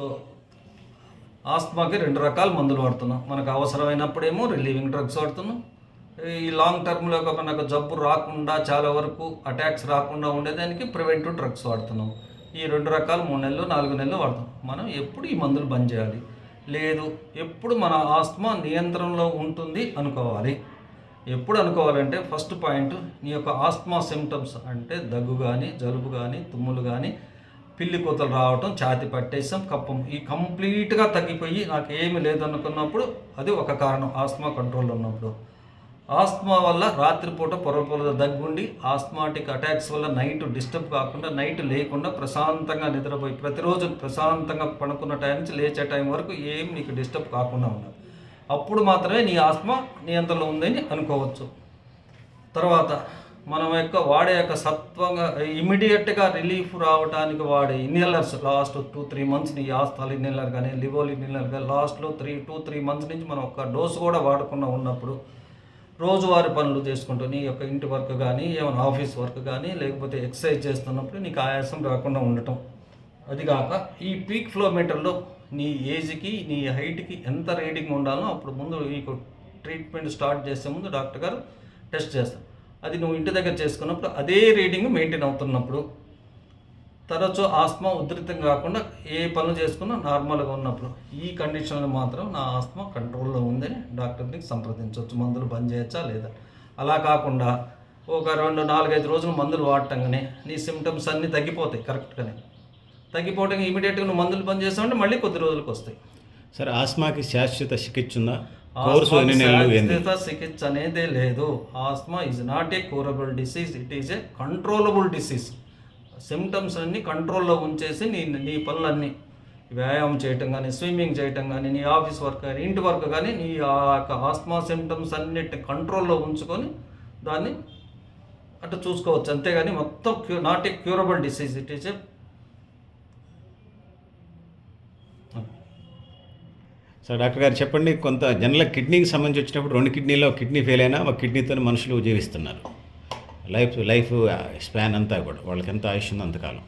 So ఆస్మాకి రెండు రకాల మందులు వాడుతున్నాం. మనకు అవసరమైనప్పుడేమో రిలీవింగ్ డ్రగ్స్ వాడుతున్నాం. ఈ లాంగ్ టర్మ్లో మనకు జబ్బు రాకుండా చాలా వరకు అటాక్స్ రాకుండా ఉండేదానికి ప్రివెంటివ్ డ్రగ్స్ వాడుతున్నాం. ఈ రెండు రకాలు మూడు నెలలు నాలుగు నెలలు వాడతాం మనం ఎప్పుడు ఈ మందులు బంద్ చేయాలి? లేదు ఎప్పుడు మన ఆస్మా నియంత్రణలో ఉంటుంది అనుకోవాలి. ఎప్పుడు అనుకోవాలంటే ఫస్ట్ పాయింట్ నీ యొక్క ఆస్మా సిమ్టమ్స్ అంటే దగ్గు కానీ జలుబు కానీ తుమ్ములు కానీ పిల్లి కూతలు రావటం ఛాతి పట్టేసాం కప్పం. ఈ కంప్లీట్గా తగ్గిపోయి నాకు ఏమీ లేదనుకున్నప్పుడు అది ఒక కారణం ఆస్మా కంట్రోల్ ఉన్నప్పుడు. ఆస్మా వల్ల రాత్రిపూట పొర దగ్గుండి ఆస్మాటిక్ అటాక్స్ వల్ల నైట్ డిస్టర్బ్ కాకుండా నైట్ లేకుండా ప్రశాంతంగా నిద్రపోయి ప్రతిరోజు ప్రశాంతంగా పడుకున్న టైం నుంచి లేచే టైం వరకు ఏం నీకు డిస్టర్బ్ కాకుండా ఉండదు. అప్పుడు మాత్రమే నీ ఆస్మా నియంత్రణలో ఉందని అనుకోవచ్చు. తర్వాత మనం యొక్క వాడే యొక్క సత్వంగా ఇమీడియట్గా రిలీఫ్ రావడానికి వాడే inhalers last two three months నీ ఆస్తాల్ ఇన్హేలర్ కానీ లివోల్ ఇన్హేలర్ కానీ లాస్ట్లో త్రీ టూ త్రీ మంత్స్ నుంచి మనం ఒక డోసు కూడా వాడకుండా ఉన్నప్పుడు రోజువారి పనులు చేసుకుంటూ నీ యొక్క ఇంటి వర్క్ కానీ ఏమైనా ఆఫీస్ వర్క్ కానీ లేకపోతే ఎక్సర్సైజ్ చేస్తున్నప్పుడు నీకు ఆయాసం రాకుండా ఉండటం. అది కాక ఈ పీక్ ఫ్లోమీటర్లో నీ ఏజ్కి నీ హైట్కి ఎంత రీడింగ్ ఉండాలో అప్పుడు ముందు నీకు ట్రీట్మెంట్ స్టార్ట్ చేసే ముందు డాక్టర్ గారు టెస్ట్ చేస్తారు. అది నువ్వు ఇంటి దగ్గర చేసుకున్నప్పుడు అదే రీడింగ్ మెయింటైన్ అవుతున్నప్పుడు తరచూ ఆస్మా ఉధృతం కాకుండా ఏ పనులు చేసుకున్నా నార్మల్గా ఉన్నప్పుడు ఈ కండిషన్లో మాత్రం నా ఆస్మా కంట్రోల్లో ఉందని డాక్టర్ని సంప్రదించవచ్చు. మందులు బంద్ చేయొచ్చా లేదా? అలా కాకుండా ఒక రెండు నాలుగైదు రోజులు మందులు వాడటంగానే నీ సిమ్టమ్స్ అన్నీ తగ్గిపోతాయి కరెక్ట్గానే. తగ్గిపోవటం ఇమీడియట్గా నువ్వు మందులు బంద్ చేసావంటే మళ్ళీ కొద్ది రోజులకు వస్తాయి సార్ ఆస్మాకి శాశ్వత చికిత్స ఉందా? కోర్సు ఎన్ని నెలలు శాశ్వత చికిత్స అనేదే లేదు. Asthma is not a curable disease it is a controllable disease symptoms అన్ని కంట్రోల్లో ఉంచేసి నీ నీ పనులన్నీ వ్యాయామం చేయటం కానీ స్విమ్మింగ్ చేయటం కానీ నీ ఆఫీస్ వర్క్ కానీ ఇంటి వర్క్ కానీ నీ ఆ యొక్క ఆస్మా సిమ్టమ్స్ అన్నిటి కంట్రోల్లో ఉంచుకొని దాన్ని అటు చూసుకోవచ్చు. అంతేగాని మొత్తం queue not a curable disease it is a sir doctor గారు చెప్పండి కొంత జనరల్ కిడ్నీకి సంబంధించి వచ్చినప్పుడు రెండు కిడ్నీలో కిడ్నీ ఫెయిల్ అయినా ఒక కిడ్నీతో మనుషులు జీవిస్తున్నారు. లైఫ్ లైఫ్ స్పాన్ అంతా కూడా వాళ్ళకి ఎంత ఆయుష్ ఉందో అంతకాలం.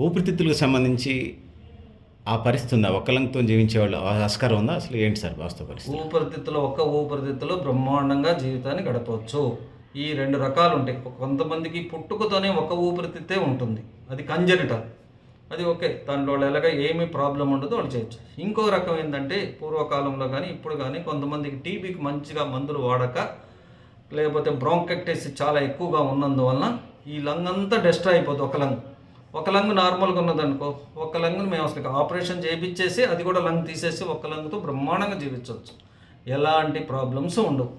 ఊపిరితిత్తులకు సంబంధించి ఆ పరిస్థితి ఉందా? ఒక్క లంగ్తో జీవించేవాళ్ళు ఆ ఆస్కారం ఉందా? అసలు ఏంటి సార్ వాస్తవ పరిస్థితి? ఊపిరితిత్తులు ఒక్క ఊపిరితిత్తులు బ్రహ్మాండంగా జీవితాన్ని గడపవచ్చు. ఈ రెండు రకాలు ఉంటాయి. కొంతమందికి పుట్టుకతోనే ఒక ఊపిరితిత్తే ఉంటుంది. అది కంజరిటల్ అది ఓకే దాంట్లో వాళ్ళు ఎలాగ ఏమీ ప్రాబ్లం ఉండదు వాళ్ళు చేయొచ్చు. ఇంకో రకం ఏంటంటే పూర్వకాలంలో కానీ ఇప్పుడు కానీ కొంతమందికి టీబీకి మంచిగా మందులు వాడక లేకపోతే బ్రాంకెక్టెస్ చాలా ఎక్కువగా ఉన్నందువలన ఈ లంగ్ అంతా డెస్ట్రా అయిపోతుంది ఒక లంగ్. ఒక లంగ్ నార్మల్గా ఉన్నదనుకో ఒక లంగ్ని మేము అసలు ఆపరేషన్ చేయించేసి అది కూడా లంగ్ తీసేసి ఒక లంగ్తో బ్రహ్మాండంగా జీవించవచ్చు. ఎలాంటి ప్రాబ్లమ్స్ ఉండవు.